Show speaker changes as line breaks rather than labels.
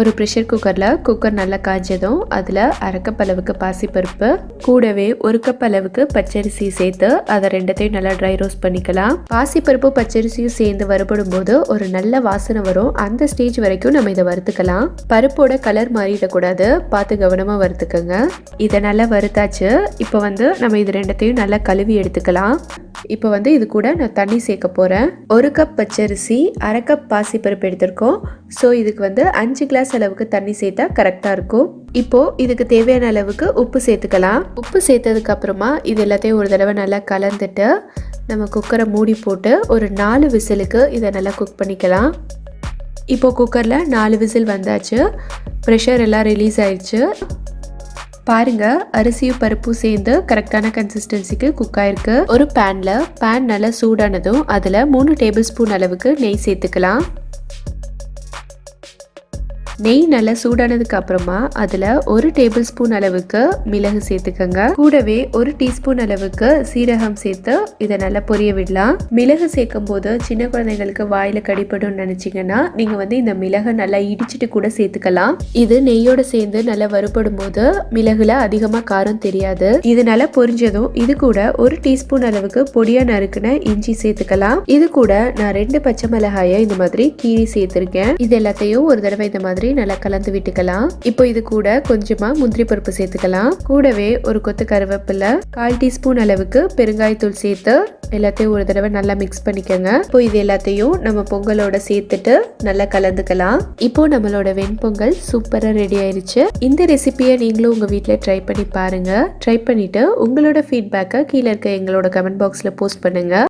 ஒரு ப்ரெஷர் குக்கரில் குக்கர் நல்லா காய்ச்சதும் அதில் அரைக்கப்பளவுக்கு பாசிப்பருப்பு கூடவே ஒரு கப் அளவுக்கு பச்சரிசி சேர்த்து அதை ரெண்டத்தையும் நல்லா ட்ரை ரோஸ்ட் பண்ணிக்கலாம். பாசிப்பருப்பு பச்சரிசியும் சேர்ந்து வறுபடும் போது ஒரு நல்ல வாசனை வரும். அந்த ஸ்டேஜ் வரைக்கும் நம்ம இதை வறுத்துக்கலாம். பருப்போட கலர் மாறிடக்கூடாது. பார்த்து கவனமாக வறுத்துக்கோங்க. இதை நல்லா வறுத்தாச்சு. இப்போ வந்து நம்ம இது ரெண்டத்தையும் நல்லா கழுவி எடுத்துக்கலாம். இப்போ வந்து இது கூட நான் தண்ணி சேர்க்க போகிறேன் ஒரு கப் பச்சரிசி அரை கப் பாசிப்பருப்பு எடுத்திருக்கோம். ஸோ இதுக்கு வந்து அஞ்சு கிளாஸ் அளவுக்கு தண்ணி சேர்த்தா கரெக்டாக இருக்கும். இப்போது இதுக்கு தேவையான அளவுக்கு உப்பு சேர்த்துக்கலாம். உப்பு சேர்த்ததுக்கு அப்புறமா இது எல்லாத்தையும் ஒரு தடவை நல்லா கலந்துட்டு நம்ம குக்கரை மூடி போட்டு ஒரு நாலு விசிலுக்கு இதை நல்லா குக் பண்ணிக்கலாம். இப்போ குக்கரில் நாலு விசில் வந்தாச்சு. ப்ரெஷர் எல்லாம் ரிலீஸ் ஆயிடுச்சு. பாருங்க அரிசியும் பருப்பும் சேர்ந்து கரெக்டான கன்சிஸ்டன்சிக்கு குக் ஆயிருக்கு. ஒரு பேனில் பேன் நல்லா சூடானதும் அதில் மூணு டேபிள் ஸ்பூன் அளவுக்கு நெய் சேர்த்துக்கலாம். நெய் நல்லா சூடானதுக்கு அப்புறமா அதில் ஒரு டேபிள் ஸ்பூன் அளவுக்கு மிளகு சேர்த்துக்கோங்க. கூடவே ஒரு டீஸ்பூன் அளவுக்கு சீரகம் சேர்த்து இதை நல்லா பொரிய விடலாம். மிளகு சேர்க்கும் போது சின்ன குழந்தைங்களுக்கு வாயில கடிப்படும் நினைச்சீங்கன்னா நீங்க வந்து இந்த மிளகை நல்லா இடிச்சிட்டு கூட சேர்த்துக்கலாம். இது நெய்யோட சேர்ந்து நல்லா வறுபடும் போது மிளகுல அதிகமா காரம் தெரியாது. இது நல்லா பொரிஞ்சதும் இது கூட ஒரு டீஸ்பூன் அளவுக்கு பொடியா நறுக்குன இஞ்சி சேர்த்துக்கலாம். இது கூட நான் ரெண்டு பச்சை மிளகாயை இந்த மாதிரி கீரி சேர்த்திருக்கேன். இது எல்லாத்தையும் ஒரு தடவை இந்த மாதிரி நல்லா கலந்து விட்டுக்கலாம். இப்போ இது கூட கொஞ்சமா முந்திரி பருப்பு சேர்த்துக்கலாம். கூடவே ஒரு கொத்து கருவேப்பிலை கால் டீஸ்பூன் அளவுக்கு பெருங்காயத்தூள் சேர்த்து எல்லாத்தையும் ஒரு தடவை நல்லா மிக்ஸ் பண்ணிக்கோங்க. இப்போ இது எல்லாத்தையும் நம்ம பொங்கலோட சேர்த்துட்டு நல்லா கலந்துக்கலாம். இப்போ நம்மளோட வெண்பொங்கல் சூப்பராக ரெடி ஆயிருச்சு. இந்த ரெசிபியை நீங்களும் உங்கள் வீட்டில் ட்ரை பண்ணி பாருங்க. ட்ரை பண்ணிட்டு உங்களோட ஃபீட்பேக்கை கீழே இருக்க எங்களோட கமெண்ட் பாக்ஸில் போஸ்ட் பண்ணுங்க.